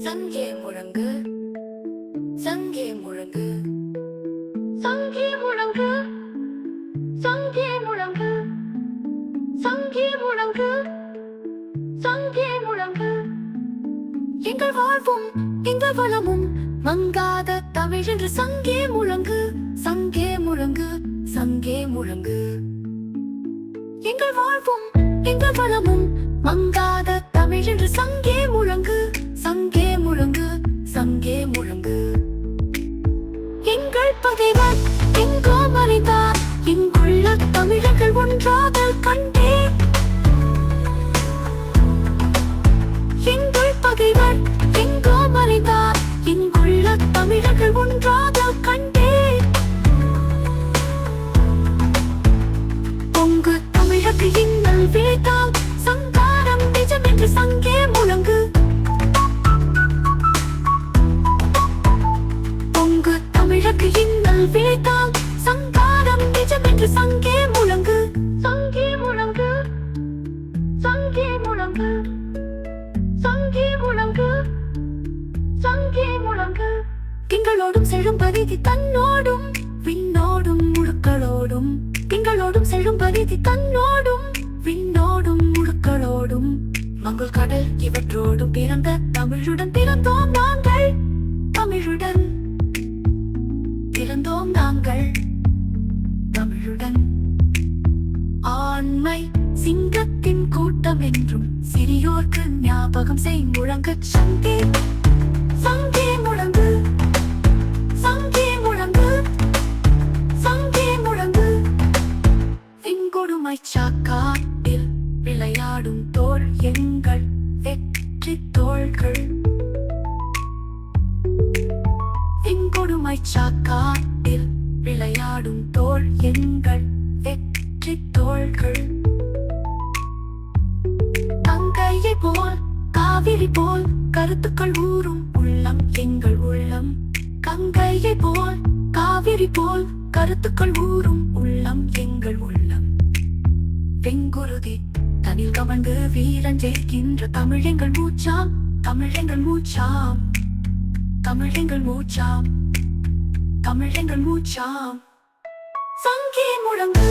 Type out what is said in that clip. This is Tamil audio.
சங்கே முழங்கு சங்கே முழங்கு சங்கே முழங்கு சங்கே முழங்கு சங்கே முழங்கு சங்கே முழங்கு எங்கள் வாழ்வும் எங்கள் வளமும் மங்காத தமிழ் என்று சங்கே முழங்கு சங்கே முழங்கு சங்கே முழங்கு. எங்கள் வாழ்வும் எங்கள் வளமும் மங்காத தமிழ் என்று சங்கே முழங்கு அங்கே முழங்கு. எங்கள் பகைவர் எங்கோ மறைந்தார். இங்குள்ள தமிழர்கள் ஒன்றாக கண்டே. எங்கள் பகைவர் எங்கோ மறைந்தார். இங்குள்ள தமிழர்கள் ஒன்றாக கண்டே. பொங்கு தமிழக்கு இன்னல் விளைத்தால் சங்காரம் நிஜம் என்று சங்கே. தமிழக்கு இன்னல் விளைத்தால் சங்காரம் நிஜம் என்று சங்கே முழங்கு. சங்கே முழங்கு. சங்கே முழங்கு. சங்கே முழங்கு. சங்கே முழங்கு. திங்களோடும் செழும் பரிதி தன்னோடும் விண்ணோடும் முழுக்களோடும். திங்களோடும் செழும் பரிதி தன்னோடும் விண்ணோடும் முழுக்களோடும். மங்கள் கடல் இவற்றோடும் பிறந்த தமிழுடன் பிறந்தோம் நாங்கள். தமிழுடன் பெரியோர்க்கு ஞாபகம் செய் முழங்கச் சங்கே. சங்கே முழங்கு. சங்கே முழங்கு. சங்கே முழங்கு. செங்கொடுமை சாக்காட்டில் விளையாடும் தோல் எங்கள் வெற்றி தோள்கள். செங்கொடுமை சாக்காட்டில் விளையாடும் தோல் எங்கள் காவிரி போல் கருத்துக்கள் ஊறும் உள்ளம் எங்கள் உள்ளம். கங்கையை போல் காவிரி போல் கருத்துக்கள் ஊறும் உள்ளம் எங்கள் உள்ளம். பெங்குருதி தனில் கவர்ந்து வீரன் ஜெயிக்கின்ற தமிழெங்கள் மூச்சாம் தமிழெங்கள் மூச்சாம். தமிழெங்கள் மூச்சாம் தமிழெங்கள் மூச்சாம். சங்கே முழங்கு.